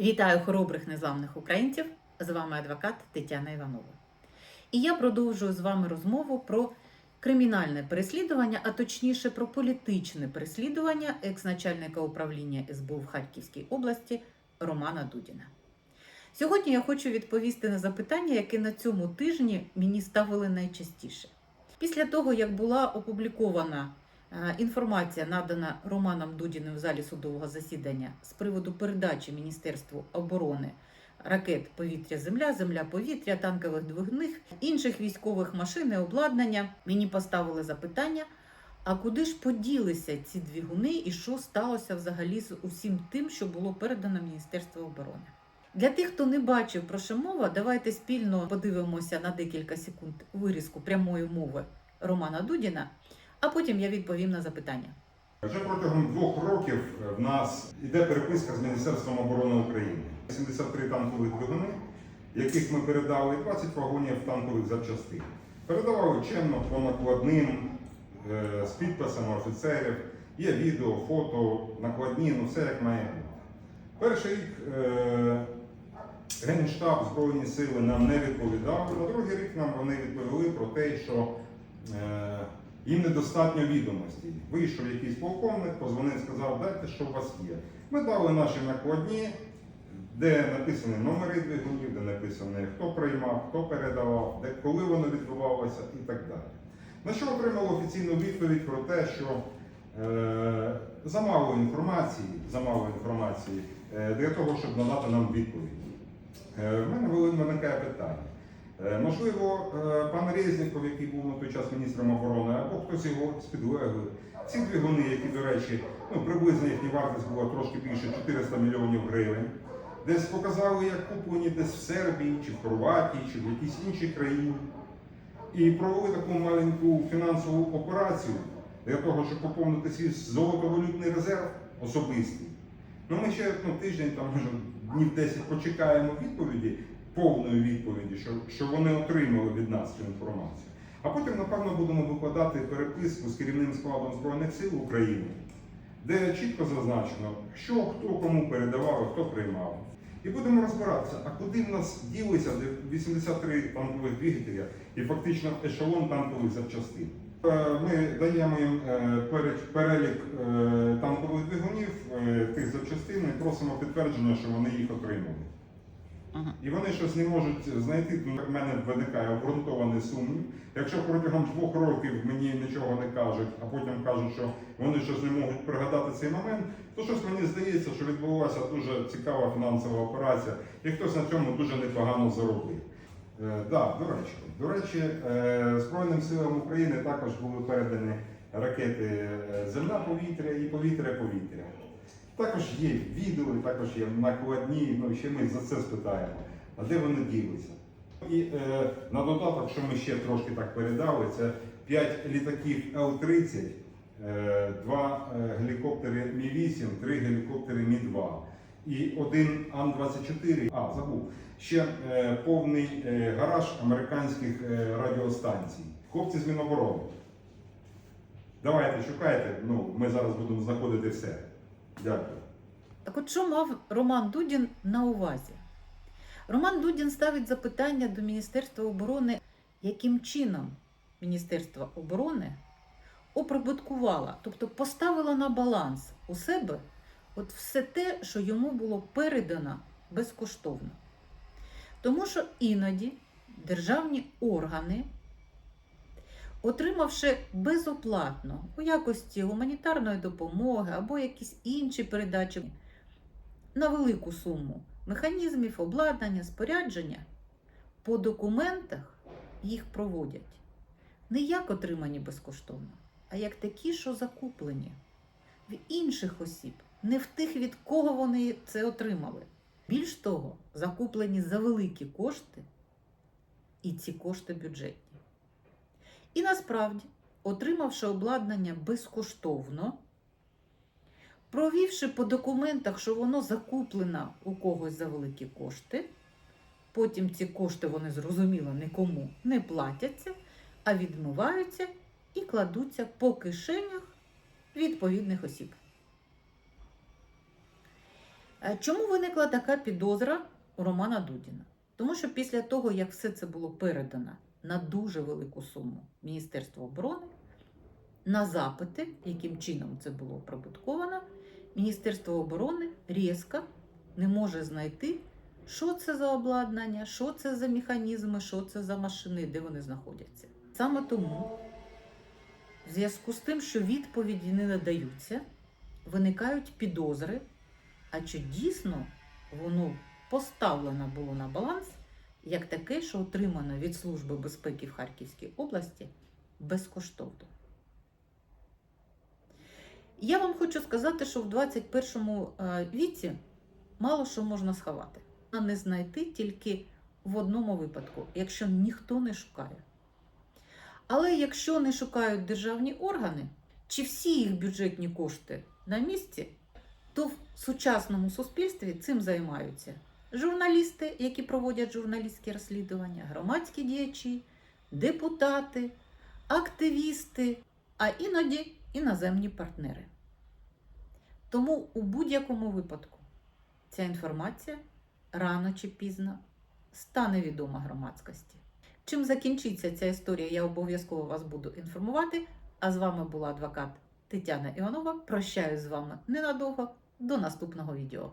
Вітаю хоробрих незламних українців! З вами адвокат Тетяна Іванова. І я продовжую з вами розмову про кримінальне переслідування, а точніше про політичне переслідування екс-начальника управління СБУ в Харківській області Романа Дудіна. Сьогодні я хочу відповісти на запитання, яке на цьому тижні мені ставили найчастіше. Після того, як була опублікована інформація, надана Романом Дудіним в залі судового засідання з приводу передачі Міністерству оборони ракет повітря-земля, земля-повітря, танкових двигних, інших військових машин і обладнання, мені поставили запитання. А куди ж поділися ці двигуни і що сталося взагалі з усім тим, що було передано Міністерству оборони? Для тих, хто не бачив про що мова, давайте спільно подивимося на декілька секунд вирізку прямої мови Романа Дудіна, а потім я відповім на запитання. Вже протягом двох років в нас йде переписка з Міністерством оборони України. 73 танкових двигуни, яких ми передали, 20 вагонів танкових запчастин. Передавали чемно по накладним е, з підписами офіцерів. Є відео, фото, накладні, ну все як має бути. Перший рік е, Генштаб Збройні сили нам не відповідав. На другий рік нам вони відповіли про те, що е, їм недостатньо відомостей. Вийшов якийсь полковник, позвонив, сказав, дайте, що у вас є. Ми дали наші накладні, де написані номери двигунів, де написано, хто приймав, хто передавав, де коли воно відбувалося і так далі. На що отримали офіційну відповідь про те, що е, замало інформації, замало інформації е, для того, щоб надати нам відповідь. Е, в мене виникає питання. Е, Можливо, е, пан Резніков, який був на той час міністром оборони, або хтось його з підлеглих. Ці двигуни, які, до речі, ну, приблизно їхня вартість була трошки більше 400 мільйонів гривень, десь показали, як куплені десь в Сербії, чи в Хорватії, чи в якійсь іншій країні. І провели таку маленьку фінансову операцію для того, щоб поповнити свій золотовалютний резерв особистий. Ну, ми ще ну, тиждень, там, може, днів 10 почекаємо відповіді, повної відповіді, що, що вони отримали від нас цю інформацію. А потім, напевно, будемо викладати переписку з керівним складом Збройних сил України, де чітко зазначено, що хто кому передавав, хто приймав. І будемо розбиратися, а куди в нас ділися 83 танкових двигателя і фактично ешелон танкових запчастин. Е, Ми даємо їм е, перелік е, танкових двигунів тих запчастин і просимо підтвердження, що вони їх отримали. Ага. І вони щось не можуть знайти. Ну, В мене виникає обґрунтований сумнів. Якщо протягом двох років мені нічого не кажуть, а потім кажуть, що вони щось не можуть пригадати цей момент, то щось мені здається, що відбулася дуже цікава фінансова операція, і хтось на цьому дуже непогано заробив. Е, да, до речі, до речі, е, Збройним силам України також були передані ракети е, земля-повітря і повітря-повітря. Також є відео, також є накладні, ну ще ми за це спитаємо, а де вони ділися. І е, на додаток, що ми ще трошки так передали, це 5 літаків Л-30, е, 2 гелікоптери Мі-8, 3 гелікоптери Мі-2 і один Ан-24, а забув, ще е, повний е, гараж американських е, радіостанцій. Хлопці з Міноборони. Давайте шукайте, ну, ми зараз будемо знаходити все. Дякую. Так от що мав Роман Дудін на увазі? Роман Дудін ставить запитання до Міністерства оборони, яким чином Міністерство оборони оприбуткувало, тобто поставило на баланс у себе от все те, що йому було передано безкоштовно. Тому що іноді державні органи, отримавши безоплатно у якості гуманітарної допомоги або якісь інші передачі на велику суму механізмів, обладнання, спорядження, по документах їх проводять не як отримані безкоштовно, а як такі, що закуплені в інших осіб, не в тих, від кого вони це отримали. Більш того, закуплені за великі кошти, і ці кошти бюджетні. І насправді, отримавши обладнання безкоштовно, провівши по документах, що воно закуплено у когось за великі кошти, потім ці кошти вони зрозуміло нікому не платяться, а відмиваються і кладуться по кишенях відповідних осіб. Е, Чому виникла така підозра у Романа Дудіна? Тому що після того, як все це було передано на дуже велику суму Міністерства оборони, на запити, яким чином це було оприбутковано, Міністерство оборони різко не може знайти, що це за обладнання, що це за механізми, що це за машини, де вони знаходяться. Саме тому, в зв'язку з тим, що відповіді не надаються, виникають підозри, а чи дійсно воно поставлено було на баланс як таке, що отримано від Служби безпеки в Харківській області безкоштовно. Я вам хочу сказати, що в 21 е, віці мало що можна сховати, а не знайти тільки в одному випадку, якщо ніхто не шукає. Але якщо не шукають державні органи, чи всі їх бюджетні кошти на місці, то в сучасному суспільстві цим займаються журналісти, які проводять журналістські розслідування, громадські діячі, депутати, активісти, а іноді іноземні партнери. Тому у будь-якому випадку ця інформація рано чи пізно стане відома громадськості. Чим закінчиться ця історія, я обов'язково вас буду інформувати. А з вами була адвокат Тетяна Іванова. Прощаюсь з вами ненадовго. До наступного відео.